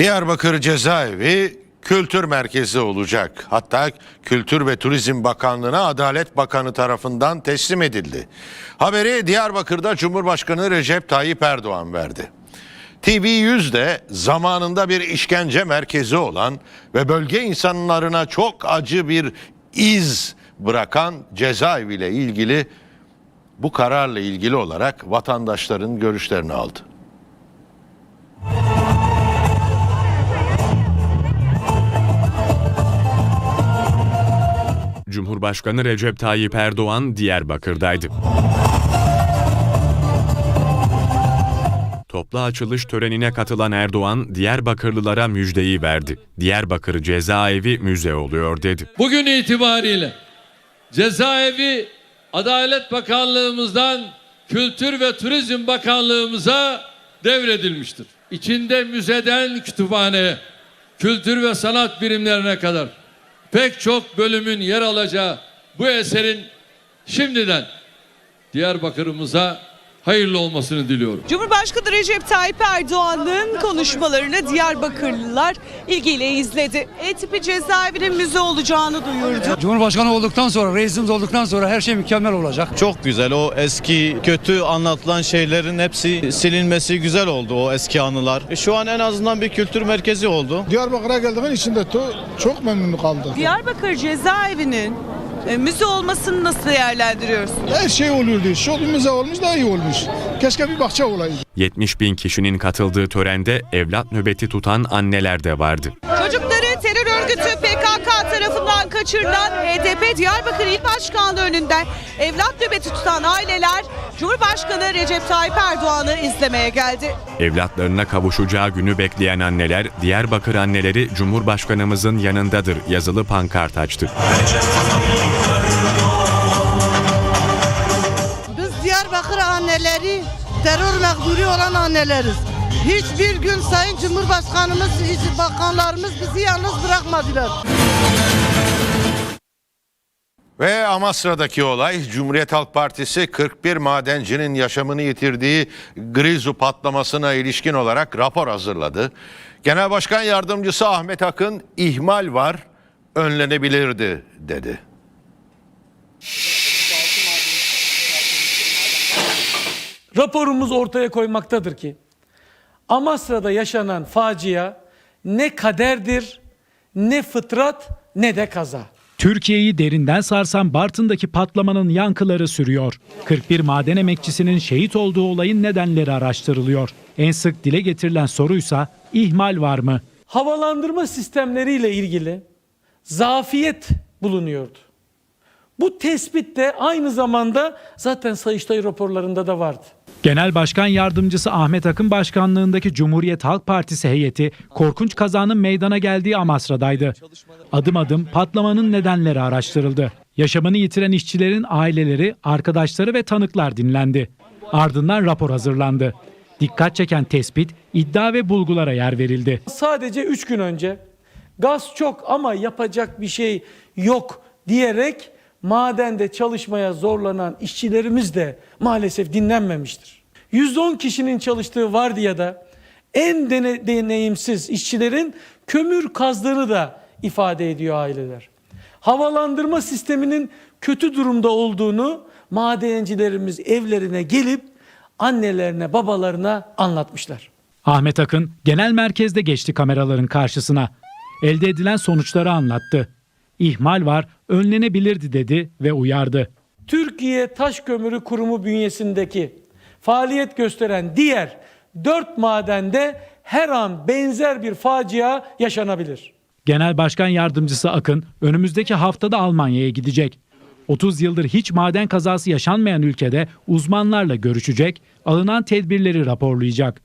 Diyarbakır Cezaevi kültür merkezi olacak. Hatta Kültür ve Turizm Bakanlığı'na Adalet Bakanı tarafından teslim edildi. Haberi Diyarbakır'da Cumhurbaşkanı Recep Tayyip Erdoğan verdi. TV100 de zamanında bir işkence merkezi olan ve bölge insanlarına çok acı bir iz bırakan cezaeviyle ilgili bu kararla ilgili olarak vatandaşların görüşlerini aldı. Cumhurbaşkanı Recep Tayyip Erdoğan Diyarbakır'daydı. Toplu açılış törenine katılan Erdoğan, Diyarbakırlılara müjdeyi verdi. Diyarbakır cezaevi müze oluyor dedi. Bugün itibariyle cezaevi Adalet Bakanlığımızdan Kültür ve Turizm Bakanlığımıza devredilmiştir. İçinde müzeden kütüphaneye, kültür ve sanat birimlerine kadar pek çok bölümün yer alacağı bu eserin şimdiden Diyarbakır'ımıza hayırlı olmasını diliyorum. Cumhurbaşkanı Recep Tayyip Erdoğan'ın konuşmalarını Diyarbakırlılar ilgiyle izledi. E-tipi cezaevinin müze olacağını duyurdu. Cumhurbaşkanı olduktan sonra, reisimiz olduktan sonra her şey mükemmel olacak. Çok güzel o eski kötü anlatılan şeylerin hepsi silinmesi güzel oldu o eski anılar. E, Şu an en azından bir kültür merkezi oldu. Diyarbakır'a geldiğim için de to- çok memnun kaldım. Diyarbakır cezaevinin e, müze olmasını nasıl değerlendiriyorsun? Her şey olurdu. Şu müze olmuş daha iyi olmuş. Keşke bir bahçe olaydı. 70 bin kişinin katıldığı törende evlat nöbeti tutan anneler de vardı. Çocukları terör örgütü PKK tarafından kaçırılan HDP Diyarbakır İl Başkanlığı önünden evlat nöbeti tutan aileler Cumhurbaşkanı Recep Tayyip Erdoğan'ı izlemeye geldi. Evlatlarına kavuşacağı günü bekleyen anneler, Diyarbakır anneleri Cumhurbaşkanımızın yanındadır yazılı pankart açtı. Biz Diyarbakır anneleri, terör mağduru olan anneleriz. Hiçbir gün Sayın Cumhurbaşkanımız, hiç bakanlarımız bizi yalnız bırakmadılar. Ve Amasra'daki olay Cumhuriyet Halk Partisi 41 madencinin yaşamını yitirdiği Grizu patlamasına ilişkin olarak rapor hazırladı. Genel Başkan Yardımcısı Ahmet Akın ihmal var önlenebilirdi dedi. Raporumuz ortaya koymaktadır ki Amasra'da yaşanan facia ne kaderdir, ne fıtrat, ne de kaza. Türkiye'yi derinden sarsan Bartın'daki patlamanın yankıları sürüyor. 41 maden emekçisinin şehit olduğu olayın nedenleri araştırılıyor. En sık dile getirilen soruysa ihmal var mı? Havalandırma sistemleriyle ilgili zafiyet bulunuyordu. Bu tespit de aynı zamanda zaten Sayıştay raporlarında da vardı. Genel Başkan Yardımcısı Ahmet Akın başkanlığındaki Cumhuriyet Halk Partisi heyeti korkunç kazanın meydana geldiği Amasra'daydı. Adım adım patlamanın nedenleri araştırıldı. Yaşamını yitiren işçilerin aileleri, arkadaşları ve tanıklar dinlendi. Ardından rapor hazırlandı. Dikkat çeken tespit, iddia ve bulgulara yer verildi. Sadece 3 gün önce gaz çok ama yapacak bir şey yok diyerek madende çalışmaya zorlanan işçilerimiz de maalesef dinlenmemiştir. 110 kişinin çalıştığı vardiyada en dene- deneyimsiz işçilerin kömür kazdığını da ifade ediyor aileler. Havalandırma sisteminin kötü durumda olduğunu madencilerimiz evlerine gelip annelerine, babalarına anlatmışlar. Ahmet Akın genel merkezde geçti kameraların karşısına. Elde edilen sonuçları anlattı. İhmal var, önlenebilirdi dedi ve uyardı. Türkiye Taş Kömürü Kurumu bünyesindeki faaliyet gösteren diğer dört madende her an benzer bir facia yaşanabilir. Genel Başkan Yardımcısı Akın önümüzdeki haftada Almanya'ya gidecek. 30 yıldır hiç maden kazası yaşanmayan ülkede uzmanlarla görüşecek, alınan tedbirleri raporlayacak.